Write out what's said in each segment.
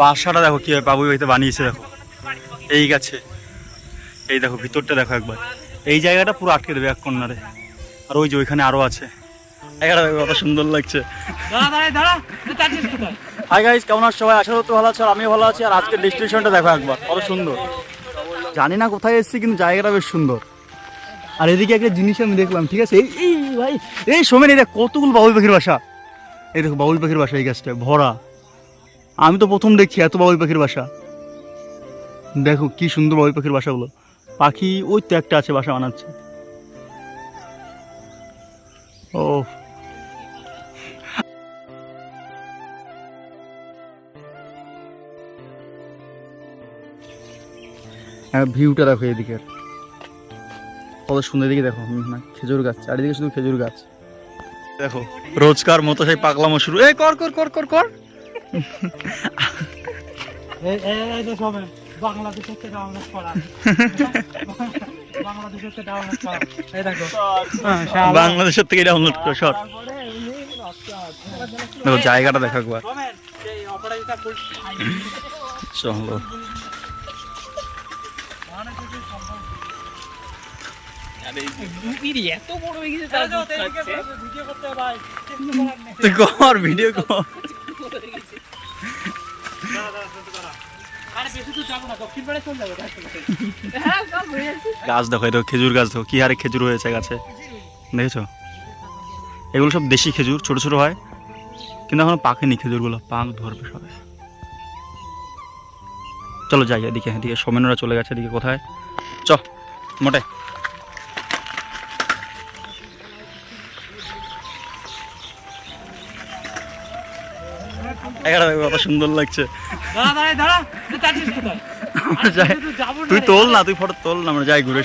বাসাটা দেখো কীভাবে বাবুই বাড়িতে বানিয়েছে দেখো। এই গাছে। এই দেখো ভিতরটা দেখো একবার। এই জায়গাটা পুরো আটকে দেবে এক কর্নারে। আর ওই যে ওইখানে আরও আছে। কত সুন্দর লাগছে। হাই গাইস কেমন আছো সবাই? আশা করতে ভালো আছে আর আমিও ভালো আছি। আর আজকের ডেস্টিনেশনটা দেখো একবার কত সুন্দর। জানি না কোথায় এসেছি কিন্তু জায়গাটা বেশ সুন্দর। আর এদিকে একটা জিনিস আমি দেখলাম ঠিক আছে? এই ভাই এই সোমেন এই দেখ কতগুলো বাবুই পাখির বাসা। এই দেখো বাবুই পাখির বাসা এই গাছটা ভরা। আমি তো প্রথম দেখছি এত বাবুই পাখির বাসা। দেখো কি সুন্দর বাবুই পাখির বাসাগুলো। পাখি ওই তো একটা আছে, বাসা বানাচ্ছে। ও। হ্যাঁ ভিউটা দেখো এদিকে। কত সুন্দর দিকে দেখো। না খেজুর গাছ। চারিদিকে শুধু খেজুর গাছ। দেখো, রোজকার মতো সেই পাগলামো শুরু এই কর কর কর কর কর। বাংলাদেশের থেকে ডাউনলোড করা। বাংলাদেশের থেকে ডাউনলোড করা। এই দেখো। বাংলাদেশের থেকে ডাউনলোড করে শর্ট তারপরে এই। দেখো জায়গাটা দেখো একবার। চলো। এত বড় হয়ে গাছ দেখো এটা খেজুর গাছ দেখো, কি হারে খেজুর হয়েছে গাছে। দেখেছ? এগুলো সব দেশি খেজুর, ছোট ছোট হয়, কিন্তু এখনও পাকেনি খেজুরগুলো, পাক ধরবে সবে। চলো যাই এদিকে এদিকে সোমেনরা চলে গেছে, এদিকে কোথায়? চ, মোটে। কত সুন্দর লাগছে। তুই তোল না তুই ফটো তোল না আমরা যাই ঘুরে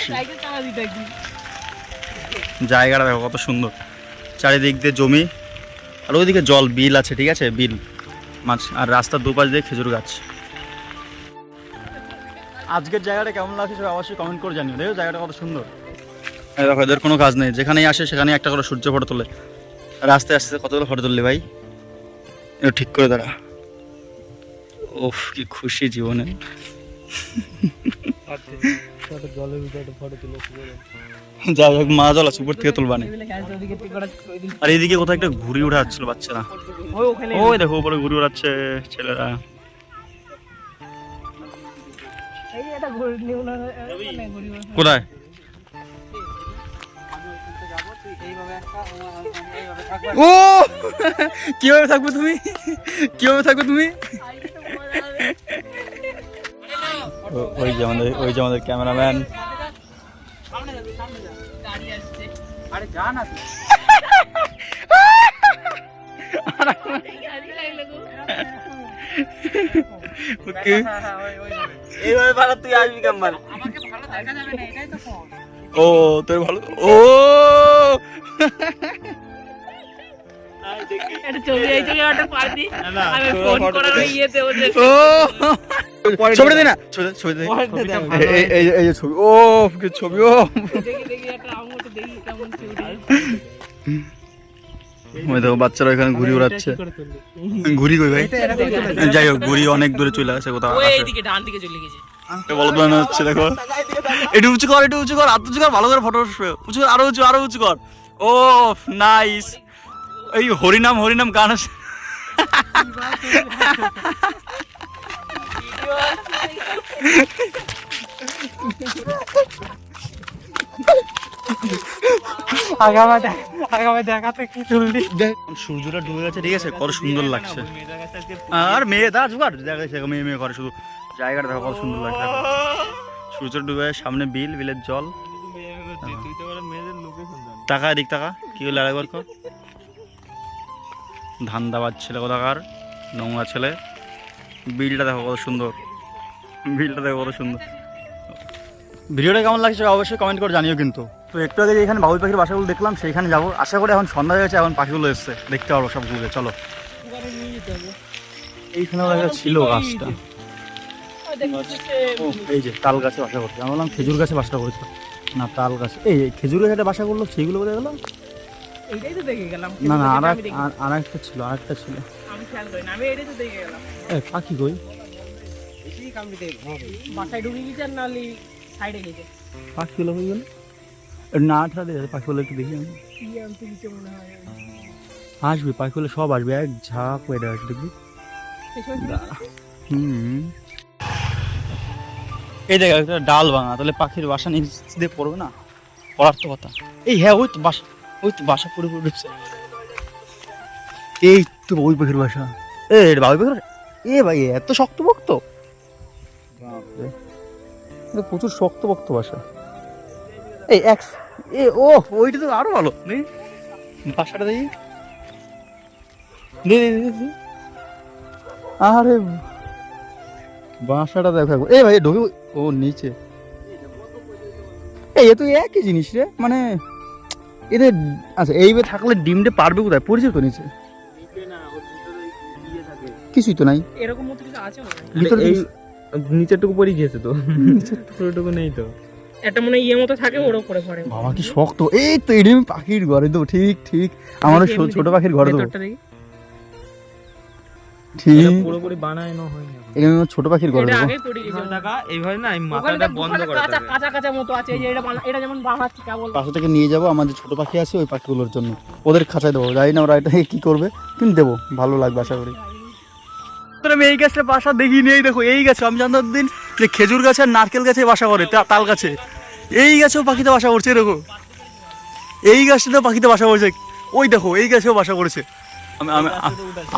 জায়গাটা দেখো কত সুন্দর। চারিদিক দিয়ে জমি। আর ওইদিকে জল বিল আছে ঠিক আছে? বিল মাছ আর রাস্তার দুপাশ দিয়ে খেজুর গাছ। আজকের জায়গাটা কেমন লাগছে সবাই অবশ্যই কমেন্ট করে জানিও। দেখো জায়গাটা কত সুন্দর। দেখো এদের কোনো কাজ নেই। যেখানেই আসে সেখানেই একটা করে সূর্য ফটো তোলে। রাস্তায় আসতে কতগুলো ফটো তুললি ভাই? এটা ঠিক করে দাঁড়া। ওফ কি খুশি জীবনে। যাই হোক, মা জল আছে, উপর থেকে তুলবা না। ওদিকে ঠিক করে ওই দিন আর এইদিকে কোথাও একটা ঘুড়ি উঠে বাচ্চারা। ওই দেখো, উপরে ঘুড়ি উড়াচ্ছে ছেলেরা। কোথায়? ও! কীভাবে থাকবে তুমি? কীভাবে থাকবে তুমি? ও- ওই যে আমাদের ওই যে আমাদের ক্যামেরাম্যান। সামনে যাবে সামনে যাবে। গাড়ি আসছে। আরে যা না তুই। ওকে। এইভাবে ভালো তুই আসবি কেমন আমাকে ভালো দেখা যাবে না এটাই তো ফোন ও তোর ভালো ও! ছবি দে। না। ছবি দে। এই- যে ছবি। ও ছবি ও! ওই দেখো বাচ্চারা এখানে ঘুড়ি উড়াচ্ছে ঘুরি কই ভাই? যাই হোক ঘুরি অনেক দূরে চলে আসে কোথাও এইদিকে ডান দিকে চলে গেছে। এটা হচ্ছে দেখো। একটু উঁচু কর একটু উঁচু কর আর উঁচু কর ভালো করে ফটো উঁচু কর, আরও উঁচু আরও উঁচু কর। Oh nice. এই হরিনাম হরিনাম গান আছে। সূর্যটা ডুবে গেছে ঠিক আছে কত সুন্দর লাগছে। আর মেয়ে দা জুগার দেখা যাচ্ছে মেয়ে মেয়ে করে শুধু জায়গাটা দেখো কত সুন্দর লাগছে। সূর্য ডুবে সামনে বিল বিলের জল। টাকা এদিক টাকা। কি হলো আরেকবার কর ধান দাবার ছেলে কোথাকার? নোংরা ছেলে। বিলটা দেখো কত সুন্দর। বিলটা দেখো কত সুন্দর। ভিডিওটা কেমন লাগছে অবশ্যই কমেন্ট করে জানিও কিন্তু। তো একটু আগে যে এখানে বাবুই পাখির বাসাগুলো দেখলাম সেইখানে যাব। আশা করি এখন সন্ধ্যা হয়ে গেছে এখন পাখিগুলো এসছে। দেখতে পারব সব ঘুরে চলো। এইখানে ছিল গাছটা। ও এই যে তাল গাছে বাসা করছে। আমি বললাম খেজুর গাছে বাসা করেছে। না তাল গাছে। এই এই খেজুর গাছে বাসা করল সেইগুলো কোথায় গেলাম এইটাই তো দেখে গেলাম। না না আর। আর একটা ছিল আর একটা ছিল আমি খেয়াল করি না আমি তো দেখে গেলাম। এ পাখি কই? বাসায় ঢুকে গেছে আর নালি সাইডে গেছে। পাখিগুলো হয়ে গেল? না ঠা দে পাখিগুলো একটু দেখি আমি। আসবে পাখিগুলো সব আসবে এক ঝাঁক হয়ে আসবে দেখবি। হুম। এই দেখ একটা ডাল ভাঙা। তাহলে পাখির বাসা নিচ দিয়ে পড়বে না? পড়ার তো কথা। এই হ্যাঁ ওই তো বাসা ওই তো বাসা পড়ে পড়ে ঢুকছে। এই তো ওই পাখির বাসা। এ বাবুই পাখির এ ভাই এত শক্ত এটা প্রচুর শক্ত বক্ত বাসা। এই এক এ ও ওইটা তো আরও ভালো। নেই বাসাটা দেখি। আরে বাসাটা দেখো একবার। এ ভাই ঢোকে ও নিচে। এই এ তো একই জিনিস রে মানে এদের আচ্ছা এইভাবে থাকলে ডিমটা পারবে কোথায়? পড়েছে তো নিচে? কিছুই তো নাই। এরকম মতো কিছু আছে ভিতরে এই নিচেরটুকু পড়ে গিয়েছে তো। পুরোটুকু নেই তো। একটা মনে ইয়ে মতো থাকে ওর উপরে পড়ে বাবা কি শক্ত। এই তো এটা আমি পাখির ঘরে দেবো ঠিক ঠিক। আমারও ছোট পাখির ঘরে ভেতরটা দেখি। ঠিক। পুরোপুরি বানানো হয়নি এটা আমার ছোট পাখির ঘরে এটা দেবো পড়ে গেছে টাকা এইভাবে না মাথাটা বন্ধ করে কাঁচা কাঁচা কাঁচা মতো আছে এই যে এটা এটা যেমন বানাচ্ছি কেবল পাশে থেকে নিয়ে যাব আমাদের ছোট পাখি আছে ওই পাখিগুলোর জন্য। ওদের খাঁচায় দেবো। জানি না ওরা এটা কি করবে কিন্তু দেবো। ভালো লাগবে আশা করি। আমি এই গাছটা বাসা দেখিনি এই দেখো এই গাছে আমি জানতাম দিন যে খেজুর গাছে আর নারকেল গাছে বাসা করে তা- তাল গাছে। এই গাছেও পাখিতে বাসা করছে দেখো। এই গাছটাতেও পাখিতে বাসা করছে। ওই দেখো এই গাছেও বাসা করেছে। আমি আমি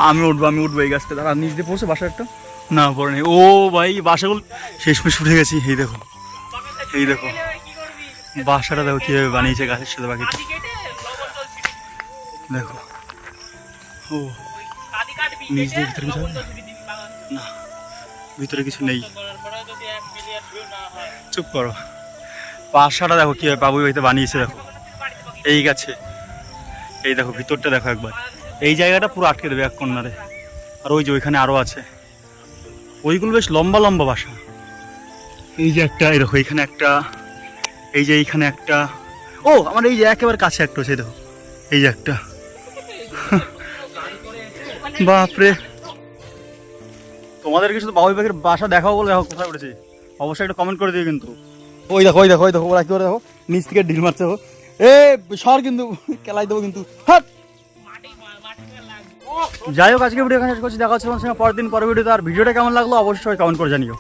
আমি উঠবো আমি উঠবো এই গাছটা। দাঁড়া নিচ দিয়ে পড়ছে বাসা একটা? না পড়ে নেই। ও ভাই বাসাগুলো শেষ পেশ উঠে গেছি এই দেখো। এই দেখো। বাসাটা দেখো কীভাবে বানিয়েছে গাছের সাথে ছিটিয়ে দেখো। ও। নিচ দিয়ে ভিতরে কিছু না ভিতরে কিছু নেই। চুপ করো। বাসাটা দেখো কীভাবে বাবুই বাড়িতে বানিয়েছে দেখো। এই গাছে। এই দেখো ভিতরটা দেখো একবার। এই জায়গাটা পুরো আটকে দেবে এক কর্নারে। আর ওই যে ওইখানে আরও আছে। ওইগুলো বেশ লম্বা লম্বা বাসা। এই যে একটা এরকম এইখানে একটা এই যে এইখানে একটা। ও আমার এই যে একেবারে কাছে একটা আছে দেখো এই যে একটা। বাপরে। তোমাদেরকে শুধু বাবুই পাখির বাসা দেখাও বলে দেখো কোথায় উঠেছে। অবশ্যই একটা কমেন্ট করে দিও কিন্তু। ওই দেখো ওই দেখো ওই দেখো ওরা কি করে দেখো? নিচ থেকে ঢিল মারছে দেখো। এ সর কিন্তু কেলাই দেবো কিন্তু। হাট! যাই হোক আজকে ভিডিও শেষ করছি। দেখা হচ্ছে পরের দিন, পরের ভিডিওতে। আর ভিডিওটা কেমন লাগল অবশ্যই কমেন্ট করে জানিও।